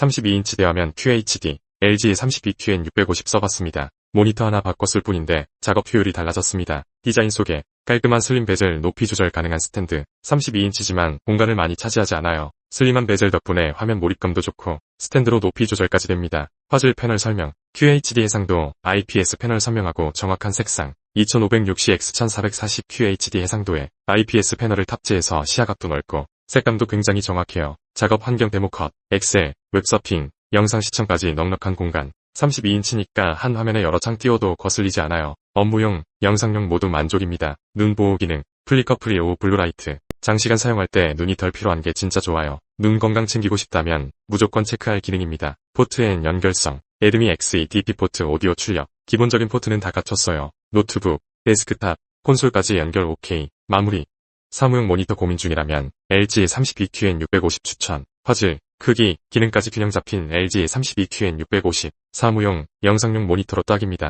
32인치 대화면 QHD, LG 32QN 650 써봤습니다. 모니터 하나 바꿨을 뿐인데 작업 효율이 달라졌습니다. 디자인 속에 깔끔한 슬림 베젤 높이 조절 가능한 스탠드, 32인치지만 공간을 많이 차지하지 않아요. 슬림한 베젤 덕분에 화면 몰입감도 좋고 스탠드로 높이 조절까지 됩니다. 화질 패널 설명, QHD 해상도, IPS 패널 설명하고 정확한 색상, 2560x1440 QHD 해상도에 IPS 패널을 탑재해서 시야각도 넓고 색감도 굉장히 정확해요. 작업 환경 데모 컷, 엑셀, 웹서핑, 영상 시청까지 넉넉한 공간. 32인치니까 한 화면에 여러 창 띄워도 거슬리지 않아요. 업무용, 영상용 모두 만족입니다. 눈 보호 기능, 플리커 프리오 블루라이트. 장시간 사용할 때 눈이 덜 피로한 게 진짜 좋아요. 눈 건강 챙기고 싶다면 무조건 체크할 기능입니다. 포트 N 연결성, 에드미 XE DP 포트 오디오 출력. 기본적인 포트는 다 갖췄어요. 노트북, 데스크탑, 콘솔까지 연결 OK. 마무리. 사무용 모니터 고민 중이라면 LG 32QN 650 추천. 화질, 크기, 기능까지 균형 잡힌 LG 32QN 650. 사무용, 영상용 모니터로 딱입니다.